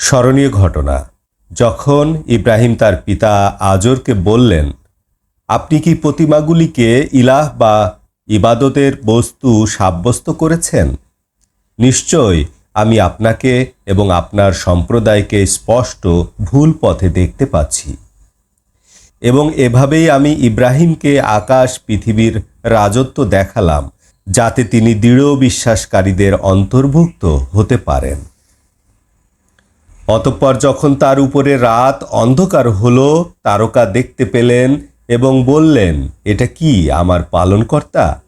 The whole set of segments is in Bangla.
স্মরণীয় ঘটনা। যখন ইব্রাহিম তার পিতা আজরকে বললেন, আপনি কি প্রতিমাগুলিকে ইলাহ বা ইবাদতের বস্তু সাব্যস্ত করেছেন? নিশ্চয় আমি আপনাকে এবং আপনার সম্প্রদায়কে স্পষ্ট ভুল পথে দেখতে পাচ্ছি। এবং এভাবেই আমি ইব্রাহিমকে আকাশ, পৃথিবীর রাজত্ব দেখালাম, যাতে তিনি দৃঢ় বিশ্বাসকারীদের অন্তর্ভুক্ত হতে পারেন। অতঃপর যখন তার উপরে রাত অন্ধকার হলো, তারকা দেখতে পেলেন এবং বললেন, এটা কি, আমার পালনকর্তা?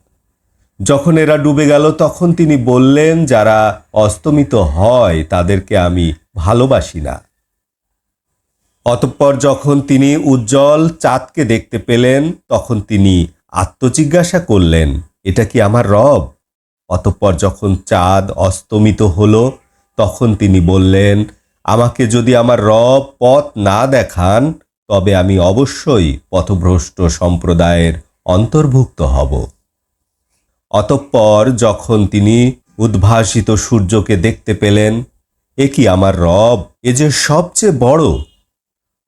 যখন এরা ডুবে গেল, তখন তিনি বললেন, যারা অস্তমিত হয়, তাদেরকে আমি ভালোবাসি না। অতঃপর যখন তিনি উজ্জ্বল চাঁদকে দেখতে পেলেন, তখন তিনি আত্মজিজ্ঞাসা করলেন, এটা কি আমার রব? অতঃপর যখন চাঁদ অস্তমিত হলো, তখন তিনি বললেন আমাকে যদি আমার রব পথ না দেখান, তবে আমি অবশ্যই পথভ্রষ্ট সম্প্রদায়ের অন্তর্ভুক্ত হব। অতঃপর যখন তিনি উদ্ভাসিত সূর্যকে দেখতে পেলেন, এ কি আমার রব, এ যে সবচেয়ে বড়?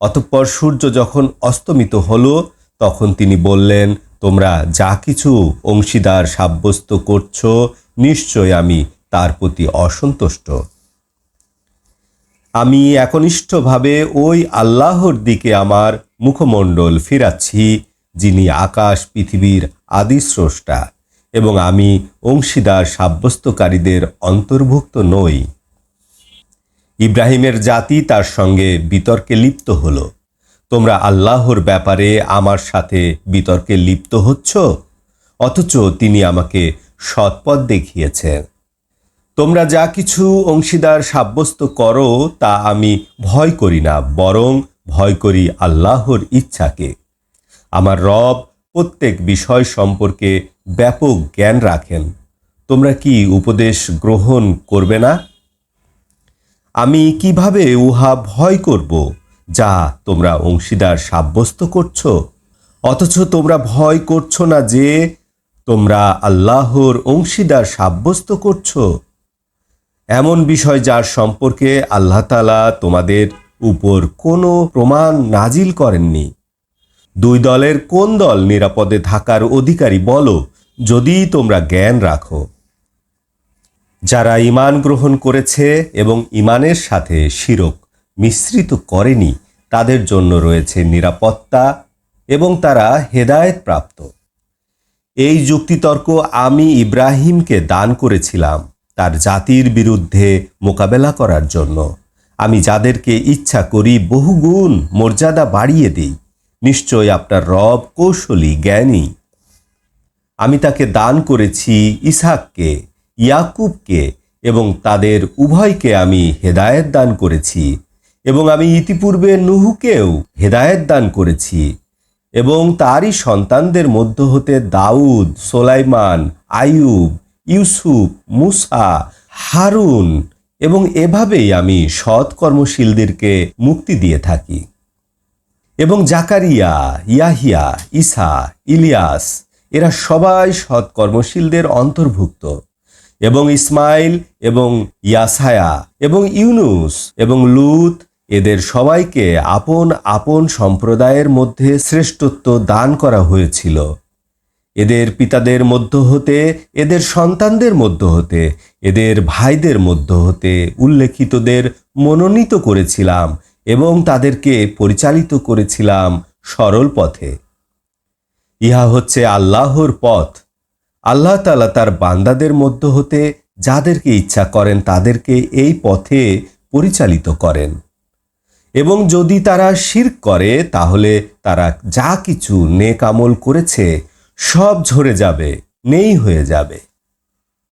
অতঃপর সূর্য যখন অস্তমিত হলো, তখন তিনি বললেন, তোমরা যা কিছু অংশীদার সাব্যস্ত করছ, নিশ্চয় আমি তার প্রতি অসন্তুষ্ট। আমি একনিষ্ঠভাবে ওই আল্লাহর দিকে আমার মুখমণ্ডল ফিরাচ্ছি, যিনি আকাশ, পৃথিবীর আদি স্রষ্টা এবং আমি অংশীদার সাব্যস্তকারীদের অন্তর্ভুক্ত নই। ইব্রাহিমের জাতি তার সঙ্গে বিতর্কে লিপ্ত হলো। তোমরা আল্লাহর ব্যাপারে আমার সাথে বিতর্কে লিপ্ত হচ্ছ? অথচ তিনি আমাকে সৎপথ দেখিয়েছেন। তোমরা যা কিছু অংশীদার সাব্যস্ত করো, তা আমি ভয় করি না, বরং ভয় করি আল্লাহর ইচ্ছাকে। আমার রব প্রত্যেক বিষয় সম্পর্কে ব্যাপক জ্ঞান রাখেন। তোমরা কি উপদেশ গ্রহণ করবে না? আমি কীভাবে উহা ভয় করব, যা তোমরা অংশীদার সাব্যস্ত করছ? অথচ তোমরা ভয় করছ না যে তোমরা আল্লাহর অংশীদার সাব্যস্ত করছ? এমন বিষয় যার সম্পর্কে আল্লাহ তালা তোমাদের উপর কোনো প্রমাণ নাজিল করেননি। দুই দলের কোন দল নিরাপদে থাকার অধিকারী বলো, যদি তোমরা জ্ঞান রাখো। যারা ইমান গ্রহণ করেছে এবং ইমানের সাথে শিরক মিশ্রিত করেনি, তাদের জন্য রয়েছে নিরাপত্তা এবং তারা হেদায়েত প্রাপ্ত। এই যুক্তিতর্ক আমি ইব্রাহিমকে দান করেছিলাম। তার জাতির বিরুদ্ধে মোকাবেলা করার জন্য। আমি যাদেরকে ইচ্ছা করি বহুগুণ মর্যাদা বাড়িয়ে দিই। নিশ্চয় আপনার রব কৌশলী জ্ঞানী। আমি তাকে দান করেছি ইসাককে ইয়াকুবকে এবং তাদের উভয়কে আমি হেদায়েত দান করেছি এবং আমি ইতিপূর্বে নুহুকেও হেদায়েত দান করেছি এবং তারই সন্তানদের মধ্য হতে দাউদ, সোলাইমান, আইয়ুব ইউসুফ, মুসা, হারুন এবং এভাবেই আমি সৎ কর্মশীলদেরকে মুক্তি দিয়ে থাকি। এবং জাকারিয়া, ইয়াহিয়া ইসা ইলিয়াস, এরা সবাই সৎ কর্মশীলদের অন্তর্ভুক্ত এবং ইসমাইল এবং ইয়াসায়া এবং ইউনুস এবং লুত, এদের সবাইকে আপন আপন সম্প্রদায়ের মধ্যে শ্রেষ্ঠত্ব দান করা হয়েছিল। এদের পিতাদের মধ্য হতে, এদের সন্তানদের মধ্য হতে, এদের ভাইদের মধ্য হতে উল্লেখিতদের মনোনীত করেছিলাম এবং তাদেরকে পরিচালিত করেছিলাম সরল পথে। ইহা হচ্ছে আল্লাহর পথ। আল্লাহ তালা তার বান্দাদের মধ্য হতে যাদেরকে ইচ্ছা করেন তাদেরকে এই পথে পরিচালিত করেন। এবং যদি তারা শির করে, তাহলে তারা যা কিছু নেক আমল করেছে সব ঝরে যাবে নেই হয়ে যাবে।